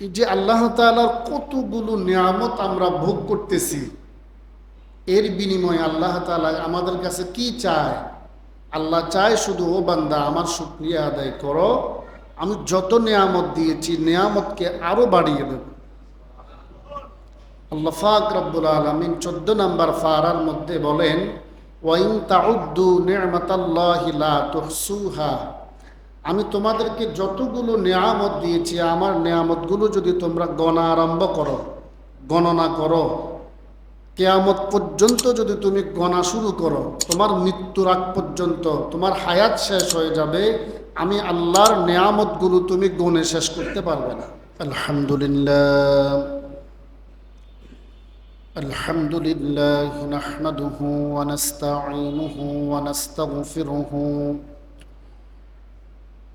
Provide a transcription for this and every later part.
এই যে আল্লাহ তাআলার কতগুলো নিয়ামত আমরা ভোগ করতেছি, এর বিনিময়ে আল্লাহ তাআলা আমাদের কাছে কি চায়? আল্লাহ চায় শুধু, ও বান্দা, আমার শুক্রিয়া আদায় করো, আমি যত নিয়ামত দিয়েছি, নিয়ামতকে আরও বাড়িয়ে দেব। আল্লাহ ফাক রব্বুল আলমিন চোদ্দ নম্বর ফারার মধ্যে বলেন ওয়াইন তাউদ্দু নিয়ামতাল্লাহি তুহসুহা। আমি তোমাদেরকে যতগুলো নিয়ামত দিয়েছি আমার নিয়ামতগুলো যদি তোমরা গণা আরম্ভ করো গণনা করো কেয়ামত পর্যন্ত যদি তুমি গণা শুরু করো তোমার মৃত্যুর আগ পর্যন্ত তোমার হায়াত শেষ হয়ে যাবে আমি আল্লাহর নিয়ামতগুলো তুমি গণে শেষ করতে পারবে না আলহামদুলিল্লাহ الحمد لله نحمده ونستعينه ونستغفره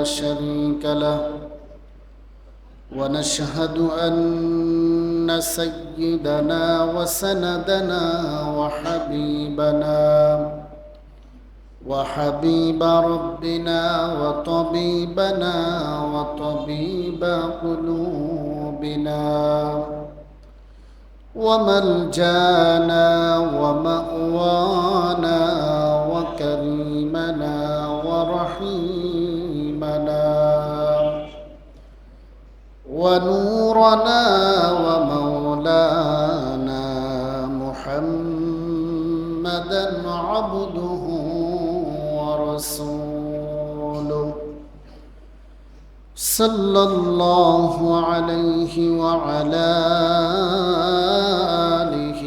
لا شريك له. ونشهد أن سيدنا وسندنا وحبيبنا وحبيب ربنا وطبيبنا وطبيب قلوبنا وملجانا ومأوانا ونورنا ومولانا محمدا عبده ورسوله. صلى الله عليه وعلى آله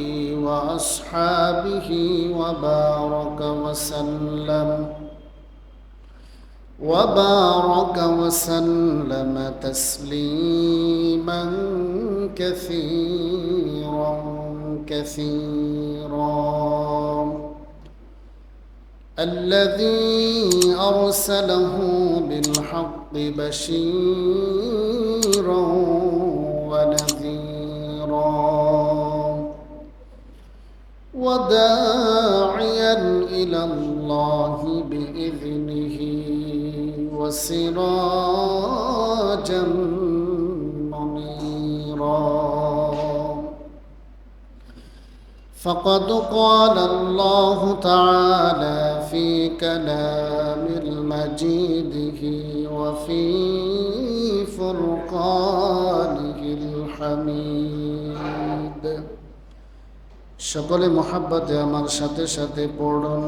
وأصحابه وبارك وسلم. وبارك وسلم تسليما كثيرا كثيرا. الذي أرسله بالحق بشيرا ونذيرا. وداعيا إلى الله بإذنه. وسراجا منيرا فقد قال الله تعالى في كلام المجيده وفي فرقانه الحميد সকলে মহাব্বতে আমার সাথে সাথে পড়ুন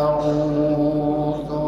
আউযু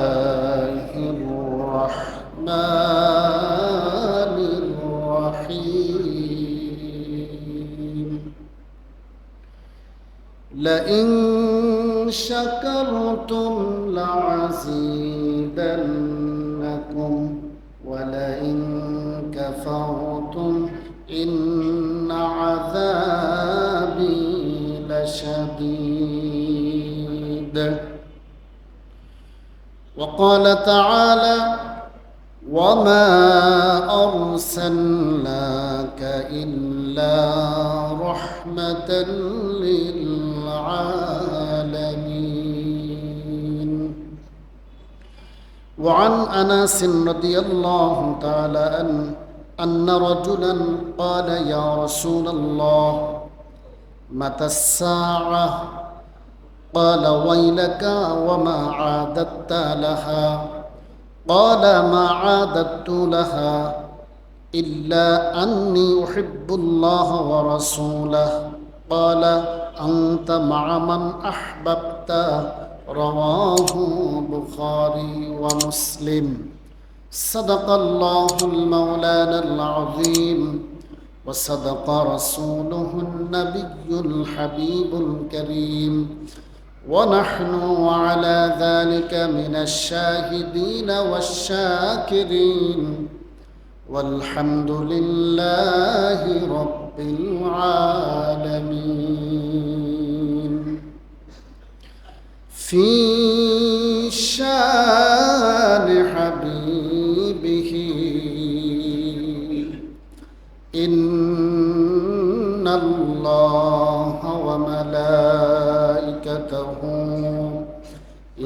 وقال تعالى وما أرسلناك إلا رحمة للعالمين. وعن أنس رضي الله تعالى أن أن رجلا قال يا رسول الله متى الساعة قال ويلك وما عاددت لها؟ قال ما عاددت لها إلا أني أحب الله ورسوله. قال أنت مع من أحببت؟ رواه البخاري ومسلم. صدق الله المولانا العظيم. وصدق رسوله النبي الحبيب الكريم. ونحن على ذلك من الشاهدين والشاكرين. والحمد لله رب العالمين. في شان حبيبه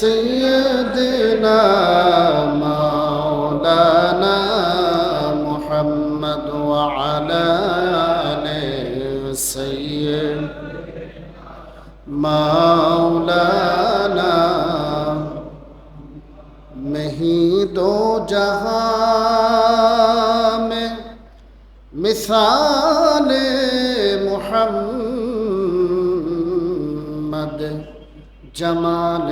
سيدنا مولانا محمد وعلى آله سيد مولانا مہی دو جہاں میں مثال محمد جمال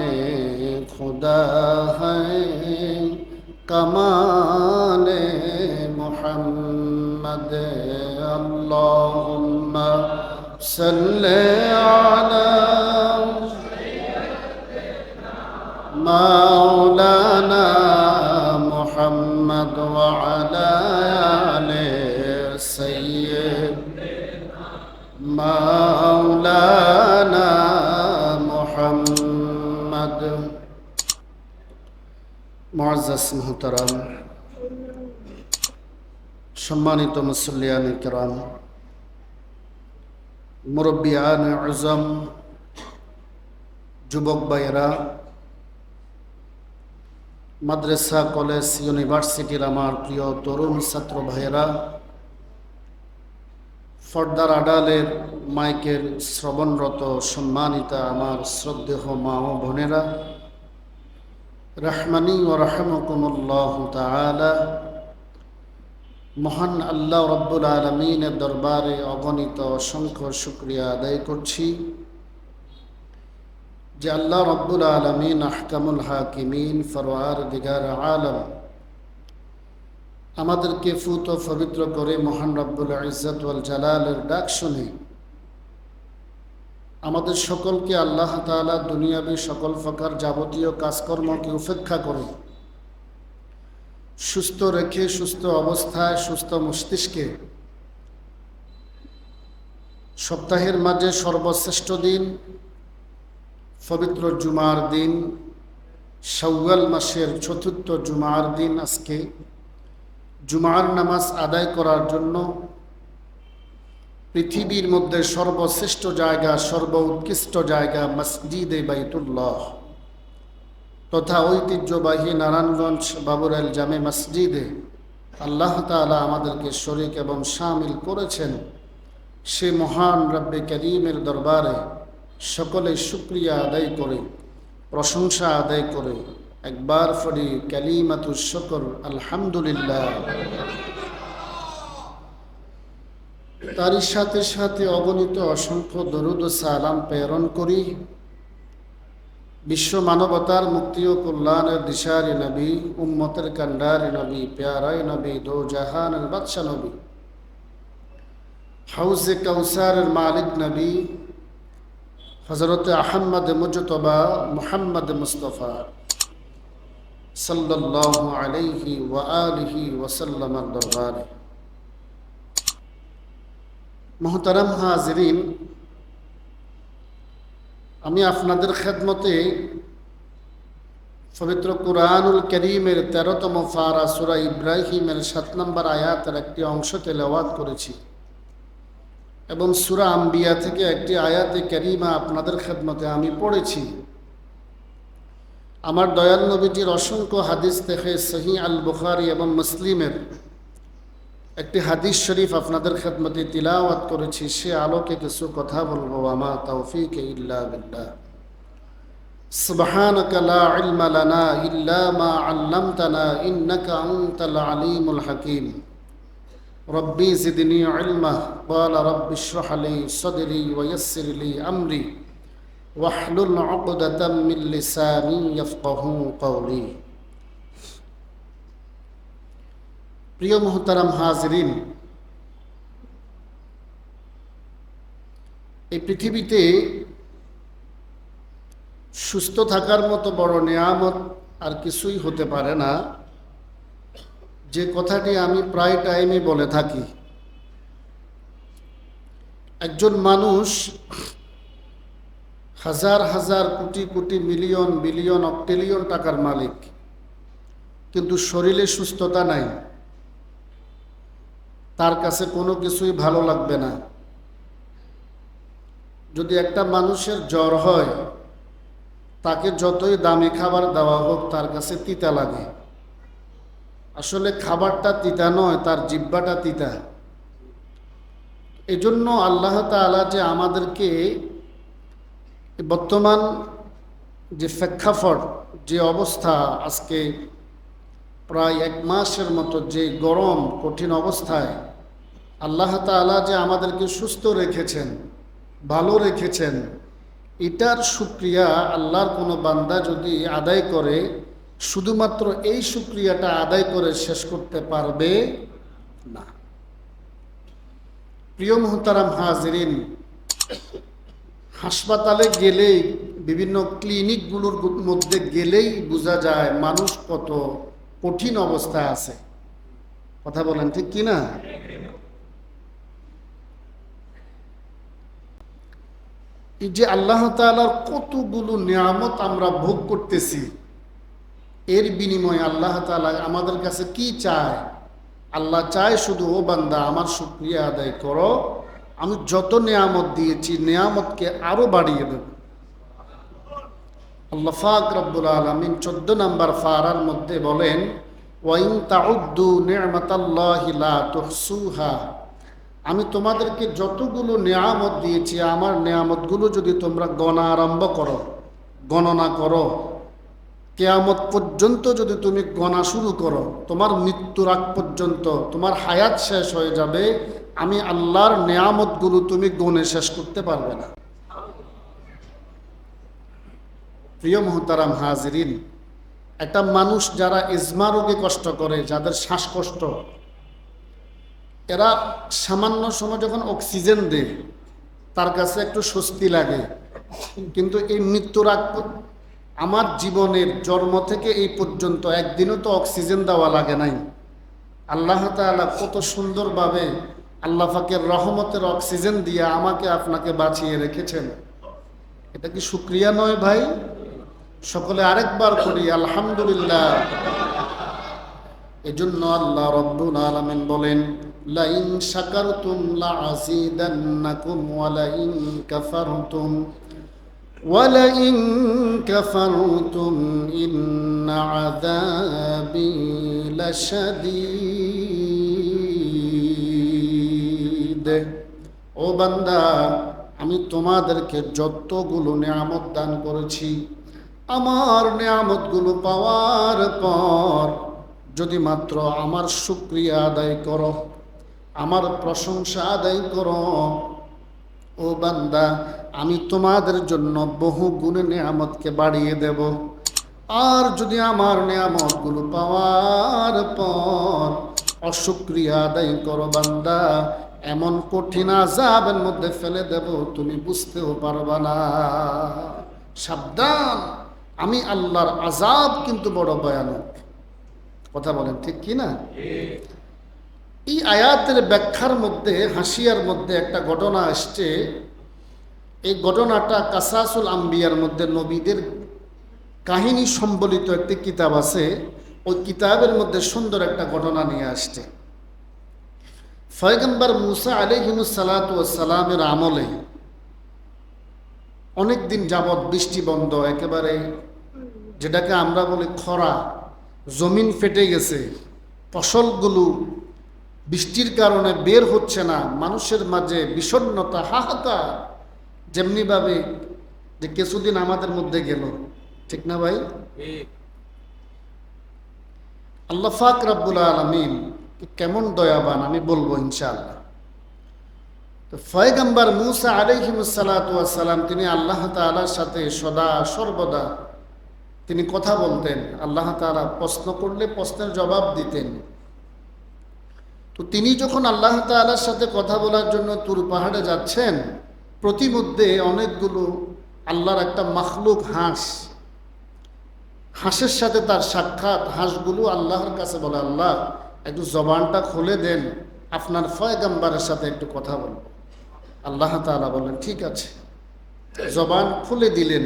خدا ہے کمال محمد اللهم صل على মুআজাজ মোহতারাম, সম্মানিত মুসল্লিয়ান কেরাম, মুরব্বিয়ান আজম, যুবক বাইরা মাদ্রাসা, কলেজ, ইউনিভার্সিটির আমার প্রিয় তরুণ ছাত্র ভাইয়েরা, ফর্দার আডালের মাইকের শ্রবণরত সম্মানিতা আমার শ্রদ্ধেহ মা ও বোনেরা রহমানি ও রহমকুমুল্লাহ তালা মহান আল্লাহ রব্বুল আলমিনের দরবারে অগণিত অসংখ্য শুক্রিয়া আদায় করছি। যে আল্লাহ রব্বুল আলমিন আহকামুল হাকিমিন ফরোয়ার দিগার আলম, আমাদেরকে ফুত ও পবিত্র করে মহান রব্বুল ইজ্জত ওয়াল জালালের ডাক শুনে আমাদের সকলকে আল্লাহ তালা দুনিয়াবি সকল প্রকার যাবতীয় কাজকর্মকে উপেক্ষা করে সুস্থ রেখে, সুস্থ অবস্থায়, সুস্থ মস্তিষ্কে। সপ্তাহের মাঝে সর্বশ্রেষ্ঠ দিন, পবিত্র জুমার দিন সৌয়াল মাসের চতুর্থ জুমার দিন আজকে। জুমার নামাজ আদায় করার জন্য পৃথিবীর মধ্যে সর্বশ্রেষ্ঠ জায়গা সর্ব উৎকৃষ্ট জায়গা মসজিদে বাইতুল্লাহ তথা ঐতিহ্যবাহী নারায়ণগঞ্জ বাবুরাল জামে মসজিদে আল্লাহ তালা আমাদেরকে শরিক এবং সামিল করেছেন। সে মহান রব্বে করিমের দরবারে সকলে শুক্রিয়া আদায় করে, প্রশংসা আদায় করে। একবার ফরি কালিমাতুর শকর, আলহামদুলিল্লাহ। তারই সাথে সাথে অগণিত অসংখ্য দরুদ সালাম প্রেরণ করি। বিশ্ব মানবতার মুক্তি ও কল্যাণের দিশারি নবী, উম্মতের কান্ডারি নবী, প্যারাই নবী দো জাহানের বাদশা নবী, হাউজে কাউসারের মালিক নবী হজরত আহম্মদ মুজতবা মুহাম্মদ মুস্তফা সাল্লাহ আলাইহি ওয়া আলিহি ওয়াসাল্লামার দরবারে। মোহতারাম হাজরিন, আমি আপনাদের খেদমতে পবিত্র কুরআনুল করিমের তেরোতম ফারা সুরা ইব্রাহিমের সাত নম্বর আয়াতের একটি অংশ তেলাওয়াত করেছি এবং সুরা আম্বিয়া থেকে একটি আয়াতে করিমা আপনাদের খেদমতে আমি পড়েছি। আমার দয়াল নবীজির অসংখ্য হাদিস থেকে সহি আল বুখারি এবং মুসলিমের একটি হাদিস শরীফ আপনাদের খেদমতে তিলাওয়াত করেছি সে আলোকে কিছু কথা বলবো আমা তৌফিক ইল্লা বিল্লাহ سبحانك لا علم لنا إلا ما علمتنا إنك أنت العليم الحكيم ربي زدني علما قال رب اشرح لي صدري ويسر لي أمري واحلل عقدة من لساني يفقه قولي প্রিয় মোহতারাম হাজরিন, এই পৃথিবীতে সুস্থ থাকার মতো বড় নিয়ামত আর কিছুই হতে পারে না। যে কথাটি আমি প্রায় টাইমে বলে থাকি। একজন মানুষ হাজার হাজার কোটি কোটি মিলিয়ন, বিলিয়ন, অক্টিলিয়ন টাকার মালিক, কিন্তু শরীরে সুস্থতা নাই। তার কাছে কোনো কিছুই ভালো লাগবে না। যদি একটা মানুষের জ্বর হয়, তাকে যতই দামি খাবার দেওয়া হোক, তার কাছে তিতা লাগে। আসলে খাবারটা তিতা নয়, তার জিব্বাটা তিতা। এজন্য আল্লাহ তালা যে আমাদেরকে বর্তমান যে প্রেক্ষাপট, যে অবস্থা, আজকে প্রায় এক মাসের মতো যে গরম, কঠিন অবস্থায় আল্লাহ তালা যে আমাদেরকে সুস্থ রেখেছেন, ভালো রেখেছেন, এটার সুক্রিয়া আল্লাহর কোনো বান্দা যদি আদায় করে, শুধুমাত্র এই সুক্রিয়াটা আদায় করে শেষ করতে পারবে না। প্রিয় মোহতারাম হাজরিন, হাসপাতালে গেলেই, বিভিন্ন ক্লিনিকগুলোর মধ্যে গেলেই বোঝা যায় মানুষ কত কঠিন অবস্থায় আছে। কথা বলেন ঠিক কিনা? যে আল্লাহ তালার কতগুলো নিয়ামত আমরা ভোগ করতেছি, এর বিনিময়ে আল্লাহ তালা আমাদের কাছে কি চায়? আল্লাহ চায় শুধু, ও বান্দা, আমার শুক্রিয়া আদায় করো, আমি যত নিয়ামত দিয়েছি, নিয়ামতকে আরও বাড়িয়ে দেব। আল্লাহ ফাক রব্বুল আলমিন চোদ্দ নম্বর ফারার মধ্যে বলেন ওয়াইন তাউদ্দু নিয়ামতাল্লাহিলা তুহসুহা। আমি তোমাদেরকে যতগুলো নেয়ামত দিয়েছি, আমার নেয়ামতগুলো যদি তোমরা গণা আরম্ভ করো, গণনা করো, কেয়ামত পর্যন্ত যদি তুমি গণা শুরু করো, তোমার মৃত্যুর আগ পর্যন্ত, তোমার হায়াত শেষ হয়ে যাবে, আমি আল্লাহর নেয়ামতগুলো তুমি গণে শেষ করতে পারবে না। প্রিয় মোহতারাম হাজরিন, একটা মানুষ যারা ইজমা রোগে কষ্ট করে, যাদের শ্বাসকষ্ট এরা সামান্য সময় যখন অক্সিজেন দেয়, তার কাছে একটু স্বস্তি লাগে। কিন্তু এই মৃত্যুর আগ আমার জীবনের জন্ম থেকে এই পর্যন্ত একদিনও তো অক্সিজেন দেওয়া লাগে নাই। আল্লাহ তালা কত সুন্দরভাবে আল্লাহ ফাকের রহমতের অক্সিজেন দিয়ে আমাকে, আপনাকে বাঁচিয়ে রেখেছেন। এটা কি সুক্রিয়া নয় ভাই? সকলে আরেকবার করি, আলহামদুলিল্লাহ। এজন্য আল্লাহ রব্বুল আলামিন বলেন লাইন শাকারতুম লাআযীদান্নাকুম ওয়া লাইন কাফারতুম ولئن كفرتم إن عذابي لشديد ও বান্দা আমি তোমাদেরকে যতগুলো নিয়ামত দান করেছি আমার নিয়ামতগুলো পাওয়ার পর যদি মাত্র আমার শুক্রিয়া আদায় করো আমার প্রশংসা আদায় করো। ও বান্দা, আমি তোমাদের জন্য বহু গুণে নিয়ামতকে বাড়িয়ে দেব। আর যদি আমার নিয়ামতগুলো পাওয়ার পর অসুক্রিয়া আদায় করো বান্দা, এমন কঠিন আজাবের মধ্যে ফেলে দেব, তুমি বুঝতেও পারবা না। সাবধান, আমি আল্লাহর আজাব কিন্তু বড় ভয়ানক। কথা বলেন ঠিক কি না এই আয়াতের ব্যাখ্যার মধ্যে, হাসিয়ার মধ্যে একটা ঘটনা আসছে। এই ঘটনাটা কাসাসুল আম্বিয়ার মধ্যে নবীদের কাহিনী সম্বলিত একটি কিতাব আছে। ওই কিতাবের মধ্যে সুন্দর একটা ঘটনা নিয়ে আসছে। ফয়গম্বর মুসা সালামের আমলে অনেক দিন যাবৎ বৃষ্টি বন্ধ, একেবারে যেটাকে আমরা বলি খরা, জমিন ফেটে গেছে, ফসলগুলো বৃষ্টির কারণে বের হচ্ছে না, মানুষের মাঝে বিষণ্ণতা, হাহাকার যেমনিভাবে যে কিছুদিন আমাদের মধ্যে গেল। ঠিক না ভাই? আল্লাহ ফাক রাব্বুল আলমিন কেমন দয়াবান, আমি বলব ইনশাআল্লাহ। তো ফয়গাম্বার মুসা আলাইহিমসালাম তিনি আল্লাহ তালার সাথে সদা সর্বদা তিনি কথা বলতেন। আল্লাহ তালা প্রশ্ন করলে প্রশ্নের জবাব দিতেন। তো তিনি যখন আল্লাহ তালার সাথে কথা বলার জন্য তুর পাহাড়ে যাচ্ছেন, প্রতিমধ্যে অনেকগুলো আল্লাহর একটা মখলুক হাঁস, হাঁসের সাথে তার সাক্ষাৎ, হাঁসগুলো আল্লাহর কাছে বলে, আল্লাহ, একটু জবানটা খুলে দেন, আপনার ফয়গাম্বারের সাথে একটু কথা বলব। আল্লাহ তালা বললেন, ঠিক আছে। জবান খুলে দিলেন।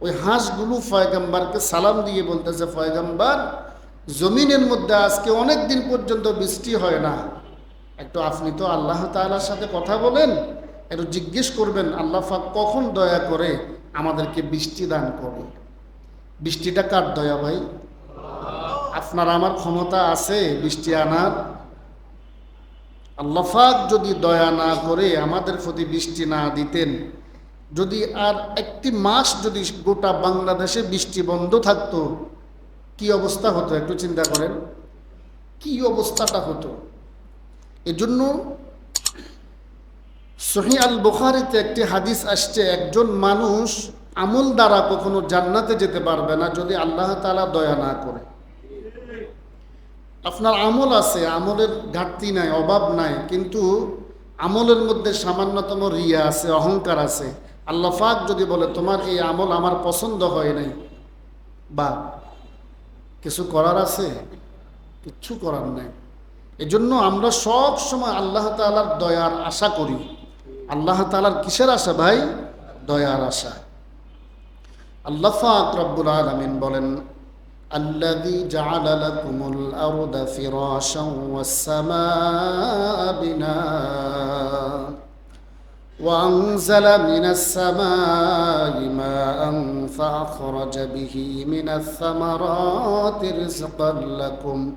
ওই হাঁসগুলো ফয়গাম্বারকে সালাম দিয়ে বলতেছে ফয়গাম্বার জমিনের মধ্যে আজকে অনেক দিন পর্যন্ত বৃষ্টি হয় না। একটু আপনি তো আল্লাহ তালার সাথে কথা বলেন, একটু জিজ্ঞেস করবেন, আল্লাহ ফাক কখন দয়া করে আমাদেরকে বৃষ্টি দান করে বৃষ্টিটা কার দয়া ভাই? আপনার আমার ক্ষমতা আছে বৃষ্টি আনার। আল্লাফাক যদি দয়া না করে আমাদের প্রতি বৃষ্টি না দিতেন, যদি আর একটি মাস যদি গোটা বাংলাদেশে বৃষ্টি বন্ধ থাকতো কি অবস্থা হতো, একটু চিন্তা করেন। কি অবস্থাটা হতো? এজন্য সহি আল বুখারিতে একটি হাদিস আসছে, একজন মানুষ আমল দ্বারা কখনো জান্নাতে যেতে পারবে না যদি আল্লাহ তালা দয়া না করে। আপনার আমল আছে, আমলের ঘাটতি নাই, অভাব নাই, কিন্তু আমলের মধ্যে সামান্যতম রিয়া আছে, অহংকার আছে। আল্লাহ ফাক যদি বলে, তোমার এই আমল আমার পছন্দ হয় নাই বা কিছু করার আছে কিচ্ছু করার নাই এজন্য আমরা সব সময় আল্লাহ তালার দয়ার আশা করি আল্লাহ তালার কিসের আশা ভাই দয়ার আশা আল্লাহ ফাক রব্বুল আলমিন বলেন الذي جعل لكم الأرض فراشا والسماء بناء وأنزل من السماء ماء فأخرج به من الثمرات رزقا لكم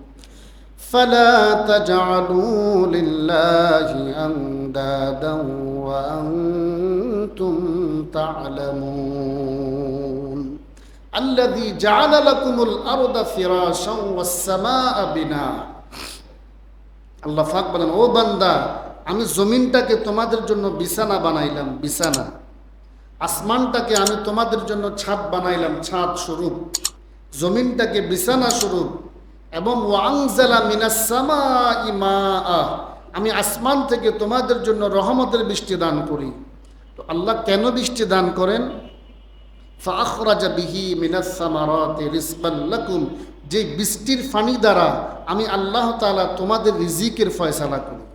فلا تجعلوا لله أندادا وأنتم تعلمون الذي جعل لكم الأرض فراشا والسماء بناء আল্লাহ ফাক বলেন ও বান্দা আমি জমিনটাকে তোমাদের জন্য বিছানা বানাইলাম, বিছানা। আসমানটাকে আমি তোমাদের জন্য ছাদ বানাইলাম, ছাদ স্বরূপ। জমিনটাকে বিছানা স্বরূপ। এবং ওয়াংজালা মিনাসামা ইমা আমি আসমান থেকে তোমাদের জন্য রহমতের বৃষ্টি দান করি। তো আল্লাহ কেন বৃষ্টি দান করেন? ফাখরাজা বিহি মিনাসামারাতি যে বৃষ্টির ফানি দ্বারা আমি আল্লাহ তাআলা তোমাদের রিজিকের ফয়সালা করি।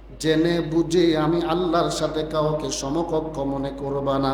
জেনে বুঝে আমি আল্লাহর সাথে কাউকে সমকক্ষ মনে করবা না।